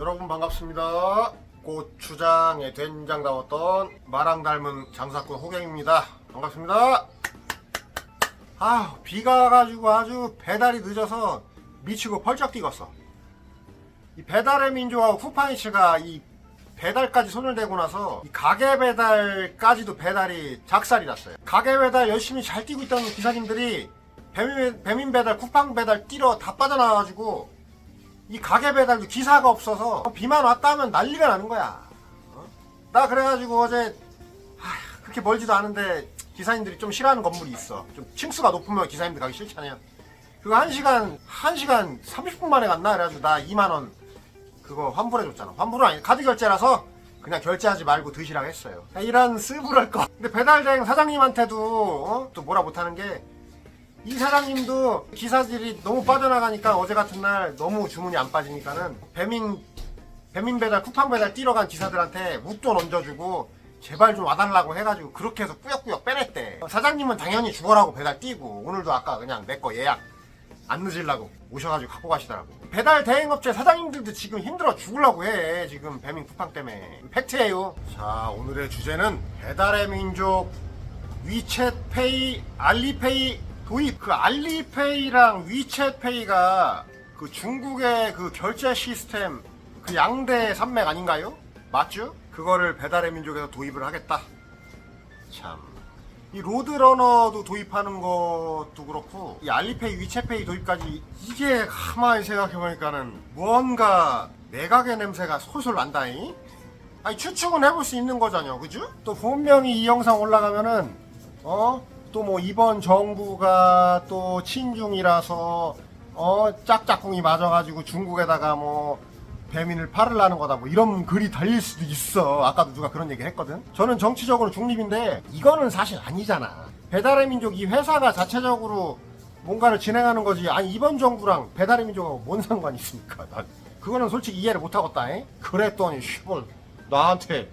여러분 반갑습니다. 고추장에 된장 담았던 마랑 닮은 장사꾼 호경입니다. 반갑습니다. 아 비가 와가지고 아주 배달이 늦어서 미치고 펄쩍 뛰었어. 이 배달의 민족하고 쿠팡이츠가 이 배달까지 손을 대고 나서 이 가게 배달까지도 배달이 작살이 났어요. 가게 배달 열심히 잘 뛰고 있던 기사님들이 배민, 배민 배달, 쿠팡 배달 뛰러 다 빠져나와가지고 이 가게 배달도 기사가 없어서 비만 왔다 하면 난리가 나는 거야. 어? 나 그래가지고 어제 하, 그렇게 멀지도 않은데 기사님들이 좀 싫어하는 건물이 있어. 좀 층수가 높으면 기사님들 가기 싫잖아요. 그거 한 시간 한 시간 30분 만에 갔나 그래가지고 나 2만 원 그거 환불해줬잖아. 환불은 아니 카드 결제라서 그냥 결제하지 말고 드시라고 했어요. 이런 쓰부럴 거. 근데 배달 대행 사장님한테도 어? 또 뭐라 못하는 게 이 사장님도 기사들이 너무 빠져나가니까 어제 같은 날 너무 주문이 안 빠지니까는 배민 배민 배달 쿠팡 배달 뛰러 간 기사들한테 웃돈 얹어주고 제발 좀 와달라고 해가지고 그렇게 해서 꾸역꾸역 빼냈대. 사장님은 당연히 죽어라고 배달 뛰고 오늘도 아까 그냥 내 거 예약 안 늦으려고 오셔가지고 갖고 가시더라고. 배달 대행업체 사장님들도 지금 힘들어 죽으려고 해. 지금 배민 쿠팡 때문에. 팩트예요. 자, 오늘의 주제는 배달의 민족 위챗페이, 알리페이 도입. 그 알리페이랑 위챗페이가 그 중국의 그 결제 시스템 그 양대 산맥 아닌가요? 맞죠? 그거를 배달의 민족에서 도입을 하겠다. 참. 이 로드러너도 도입하는 것도 그렇고 이 알리페이, 위챗페이 도입까지 이게 가만히 생각해보니까는 뭔가 내각의 냄새가 솔솔 난다잉? 아니 추측은 해볼 수 있는 거잖여 그죠? 또 분명히 이 영상 올라가면은 어? 또 뭐 이번 정부가 또 친중이라서 어 짝짝꿍이 맞아가지고 중국에다가 뭐 배민을 팔으려는 거다 뭐 이런 글이 달릴 수도 있어. 아까도 누가 그런 얘기 했거든. 저는 정치적으로 중립인데 이거는 사실 아니잖아. 배달의 민족 이 회사가 자체적으로 뭔가를 진행하는 거지. 아니 이번 정부랑 배달의 민족하고 뭔 상관이 있습니까? 난 그거는 솔직히 이해를 못하겠다 잉? 그랬더니 씨발 나한테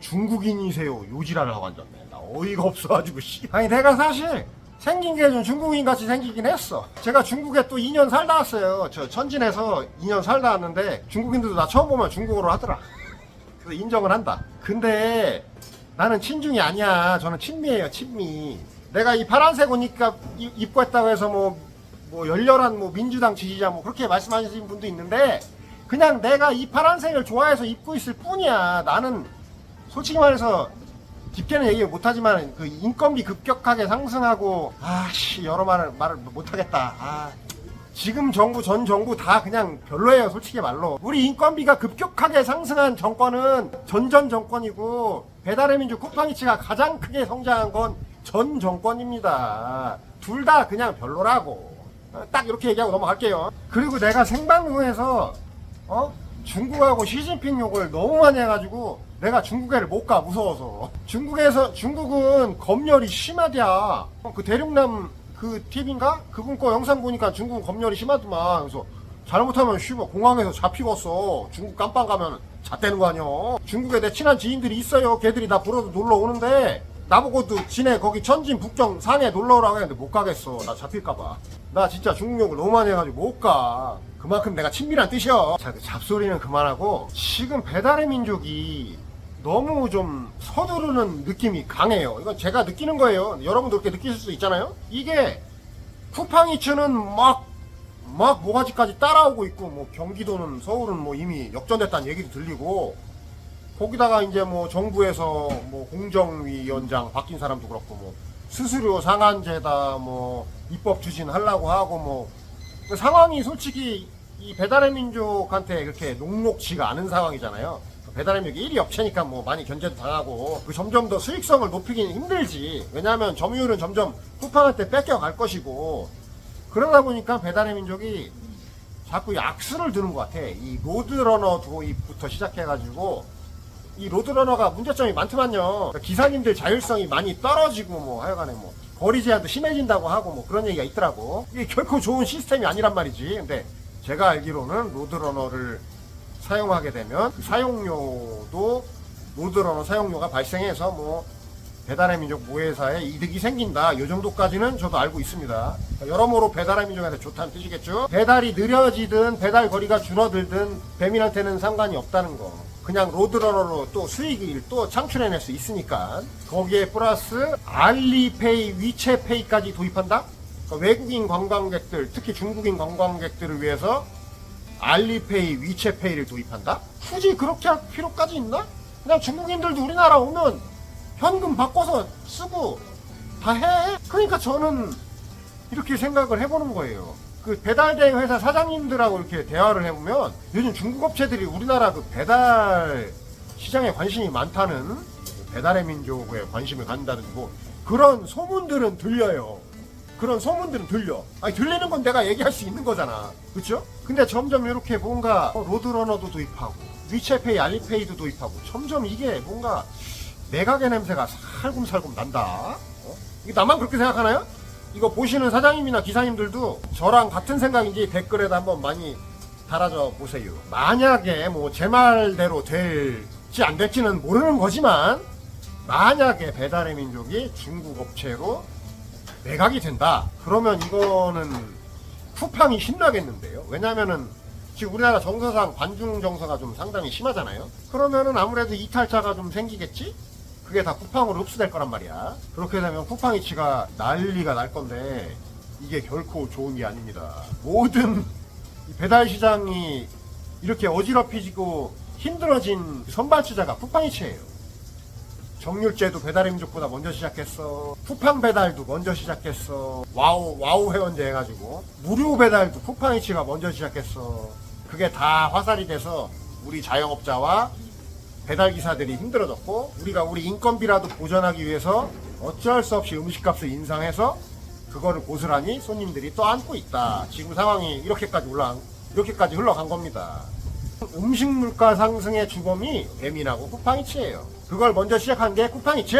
중국인이세요 요지랄을 하고 앉았네. 나 어이가 없어가지고 씨 아니 내가 사실 생긴 게 좀 중국인 같이 생기긴 했어. 제가 중국에 또 2년 살다 왔어요. 저 천진에서 2년 살다 왔는데 중국인들도 나 처음 보면 중국어로 하더라. 그래서 인정을 한다. 근데 나는 친중이 아니야. 저는 친미예요, 친미. 내가 이 파란색 옷 입고, 입고 했다고 해서 뭐, 뭐 열렬한 뭐 민주당 지지자 뭐 그렇게 말씀하시는 분도 있는데 그냥 내가 이 파란색을 좋아해서 입고 있을 뿐이야. 나는 솔직히 말해서 깊게는 얘기 못하지만 그 인건비 급격하게 상승하고 아씨 여러 말을 말을 못하겠다. 아, 지금 정부 전 정부 다 그냥 별로예요 솔직히 말로 우리 인건비가 급격하게 상승한 정권은 전전 정권이고 배달의 민족 쿠팡이츠가 가장 크게 성장한 건 전 정권입니다. 둘 다 그냥 별로라고 어, 딱 이렇게 얘기하고 넘어갈게요. 그리고 내가 생방송에서 어? 중국하고 시진핑 욕을 너무 많이 해가지고 내가 중국에를 못 가 무서워서. 중국에서 중국은 검열이 심하대야. 어, 그 대륙남 그 TV인가? 그분 거 영상 보니까 중국은 검열이 심하더만. 그래서 잘못하면 쉬버 공항에서 잡히겠어. 중국 깜빵 가면 잣대는 거 아니야 중국에 내 친한 지인들이 있어요. 걔들이 나 보러도 놀러 오는데 나보고도 지네 거기 천진 북정 상해 놀러 오라고 했는데 못 가겠어. 나 잡힐까봐. 나 진짜 중국 욕을 너무 많이 해가지고 못가. 그만큼 내가 친밀한 뜻이야 자, 그 잡소리는 그만하고 지금 배달의 민족이 너무 좀 서두르는 느낌이 강해요. 이건 제가 느끼는 거예요. 여러분도 그렇게 느끼실 수 있잖아요. 이게 쿠팡이츠는 막, 막 모가지까지 따라오고 있고, 뭐 경기도는, 서울은 뭐 이미 역전됐다는 얘기도 들리고, 거기다가 이제 뭐 정부에서 뭐 공정위원장 바뀐 사람도 그렇고, 뭐 수수료 상한제다, 뭐 입법 추진하려고 하고, 뭐 그 상황이 솔직히 이 배달의 민족한테 그렇게 녹록지가 않은 상황이잖아요. 배달의 민족이 1위 업체니까 뭐 많이 견제도 당하고 그 점점 더 수익성을 높이기는 힘들지. 왜냐하면 점유율은 점점 쿠팡한테 뺏겨갈 것이고 그러다 보니까 배달의 민족이 자꾸 약수를 드는 것 같아. 이 로드러너 도입부터 시작해가지고 이 로드러너가 문제점이 많더만요. 그러니까 기사님들 자율성이 많이 떨어지고 뭐 하여간에 뭐 거리 제한도 심해진다고 하고 뭐 그런 얘기가 있더라고. 이게 결코 좋은 시스템이 아니란 말이지. 근데 제가 알기로는 로드러너를 사용하게 되면 그 사용료도 로드러너 사용료가 발생해서 뭐 배달의 민족 모회사에 이득이 생긴다. 이 정도까지는 저도 알고 있습니다. 여러모로 배달의 민족한테 좋다는 뜻이겠죠. 배달이 느려지든 배달 거리가 줄어들든 배민한테는 상관이 없다는 거. 그냥 로드러너로 또 수익을 또 창출해낼 수 있으니까 거기에 플러스 알리페이, 위챗페이까지 도입한다? 그러니까 외국인 관광객들, 특히 중국인 관광객들을 위해서 알리페이, 위챗페이를 도입한다? 굳이 그렇게 할 필요까지 있나? 그냥 중국인들도 우리나라 오면 현금 바꿔서 쓰고 다 해. 그러니까 저는 이렇게 생각을 해보는 거예요. 그 배달 대행 회사 사장님들하고 이렇게 대화를 해보면 요즘 중국 업체들이 우리나라 그 배달 시장에 관심이 많다는 배달의 민족에 관심을 갖는다는 뭐 그런 소문들은 들려요. 그런 소문들은 들려. 아니 들리는 건 내가 얘기할 수 있는 거잖아. 그렇죠? 근데 점점 이렇게 뭔가 어, 로드러너도 도입하고 위챗페이, 알리페이도 도입하고 점점 이게 뭔가 매각의 냄새가 살금살금 난다. 어? 이게 나만 그렇게 생각하나요? 이거 보시는 사장님이나 기사님들도 저랑 같은 생각인지 댓글에다 한번 많이 달아줘 보세요. 만약에 뭐 제 말대로 될지 안 될지는 모르는 거지만 만약에 배달의 민족이 중국 업체로 매각이 된다. 그러면 이거는 쿠팡이 신나겠는데요. 왜냐면은 지금 우리나라 정서상 관중 정서가 좀 상당히 심하잖아요. 그러면은 아무래도 이탈자가 좀 생기겠지? 그게 다 쿠팡으로 흡수될 거란 말이야. 그렇게 되면 쿠팡 이 치가 난리가 날 건데 이게 결코 좋은 게 아닙니다. 모든 이 배달 시장이 이렇게 어지럽히지고 힘들어진 선발주자가 쿠팡 이치예요. 정률제도 배달의 민족보다 먼저 시작했어. 쿠팡 배달도 먼저 시작했어. 와우, 와우 회원제 해가지고. 무료 배달도 쿠팡 이치가 먼저 시작했어. 그게 다 화살이 돼서 우리 자영업자와 배달 기사들이 힘들어졌고, 우리가 우리 인건비라도 보전하기 위해서 어쩔 수 없이 음식값을 인상해서 그거를 고스란히 손님들이 또 안고 있다. 지금 상황이 이렇게까지 올라, 이렇게까지 흘러간 겁니다. 음식 물가 상승의 주범이 배민하고 쿠팡이치예요. 그걸 먼저 시작한 게 쿠팡이치.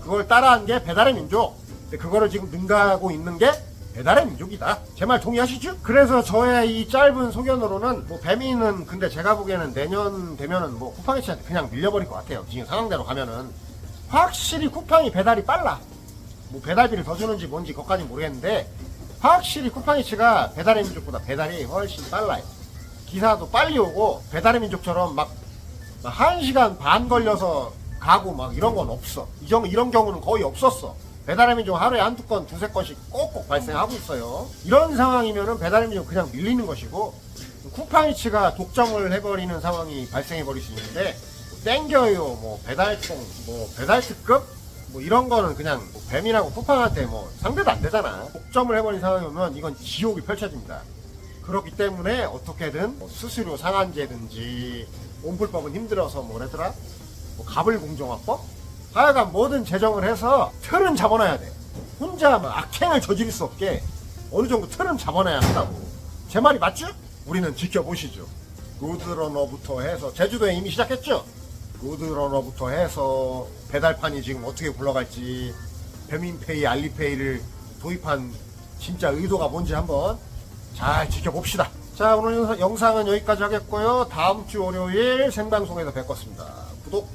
그걸 따라한 게 배달의 민족. 근데 그거를 지금 능가하고 있는 게 배달의 민족이다. 제 말 동의하시죠? 그래서 저의 이 짧은 소견으로는 뭐 배민은 근데 제가 보기에는 내년 되면은 뭐 쿠팡이치한테 그냥 밀려버릴 것 같아요. 지금 상황대로 가면은 확실히 쿠팡이 배달이 빨라. 뭐 배달비를 더 주는지 뭔지 그것까지 모르겠는데 확실히 쿠팡이치가 배달의 민족보다 배달이 훨씬 빨라요. 기사도 빨리 오고 배달의 민족처럼 막, 막 1시간 반 걸려서 가고 막 이런 건 없어. 이 정, 이런 경우는 거의 없었어. 배달의 민족 하루에 한두 건, 두세 건씩 꼭꼭 발생하고 있어요. 이런 상황이면은 배달의 민족 그냥 밀리는 것이고 쿠팡이츠가 독점을 해버리는 상황이 발생해버릴 수 있는데 뭐 땡겨요, 뭐 배달통, 뭐 배달특급 뭐 이런 거는 그냥 뭐 뱀이라고 쿠팡한테 뭐 상대도 안 되잖아. 독점을 해버린 상황이 오면 이건 지옥이 펼쳐집니다. 그렇기 때문에 어떻게든 뭐 수수료 상한제든지 온불법은 힘들어서 뭐래더라? 뭐 가불공정화법? 하여간 뭐든 제정을 해서 틀은 잡아놔야 돼. 혼자 막 악행을 저지를 수 없게 어느 정도 틀은 잡아놔야 한다고. 제 말이 맞죠? 우리는 지켜보시죠. 로드러너부터 해서 제주도에 이미 시작했죠? 로드러너부터 해서 배달판이 지금 어떻게 굴러갈지 배민페이, 알리페이를 도입한 진짜 의도가 뭔지 한번 잘 지켜봅시다. 자, 오늘 영상- 영상은 여기까지 하겠고요. 다음 주 월요일 생방송에서 뵙겠습니다. 구독,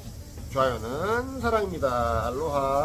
좋아요는 사랑입니다. 알로하.